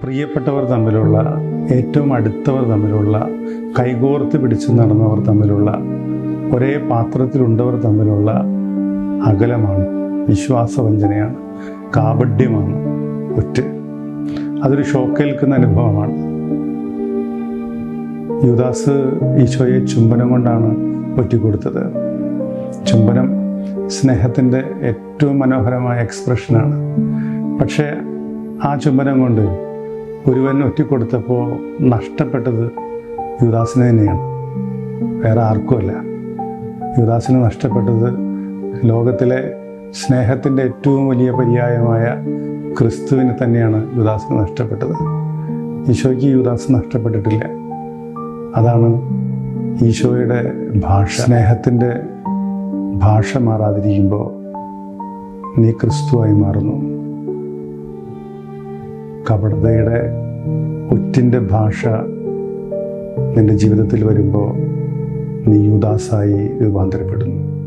പ്രിയപ്പെട്ടവർ തമ്മിലുള്ള ഏറ്റവും അടുത്തവർ തമ്മിലുള്ള കൈകോർത്ത് പിടിച്ച് നടന്നവർ തമ്മിലുള്ള ഒരേ പാത്രത്തിലുണ്ടവർ തമ്മിലുള്ള അകലമാണ് വിശ്വാസവഞ്ചനയാണ് കാപഡ്യമാണ് ഒറ്റ. അതൊരു ഷോക്കേൽക്കുന്ന അനുഭവമാണ്. യുദാസ് ഈശോയെ ചുംബനം കൊണ്ടാണ് ഒറ്റിക്കൊടുത്തത് ചുംബനം സ്നേഹത്തിന്റെ ഏറ്റവും മനോഹരമായ എക്സ്പ്രഷനാണ്. പക്ഷേ ആ ചുംബനം കൊണ്ട് ഒരുവൻ ഒറ്റിക്കൊടുത്തപ്പോൾ നഷ്ടപ്പെട്ടത് യുവദാസിനെ തന്നെയാണ്. വേറെ ആർക്കുമല്ല യുദാസിന് നഷ്ടപ്പെട്ടത് ലോകത്തിലെ സ്നേഹത്തിന്റെ ഏറ്റവും വലിയ പര്യായമായ ക്രിസ്തുവിന് തന്നെയാണ് യുദാസിന് നഷ്ടപ്പെട്ടത്. ഈശോയ്ക്ക് യുദാസ് നഷ്ടപ്പെട്ടിട്ടില്ല. അതാണ് ഈശോയുടെ ഭാഷ. സ്നേഹത്തിന്റെ ഭാഷ മാറാതിരിക്കുമ്പോൾ നീ ക്രിസ്തുവായി മാറുന്നു. കപടതയുടെ ഒറ്റിന്റെ ഭാഷ നിന്റെ ജീവിതത്തിൽ വരുമ്പോൾ നീ യുദാസായി രൂപാന്തരപ്പെടുന്നു.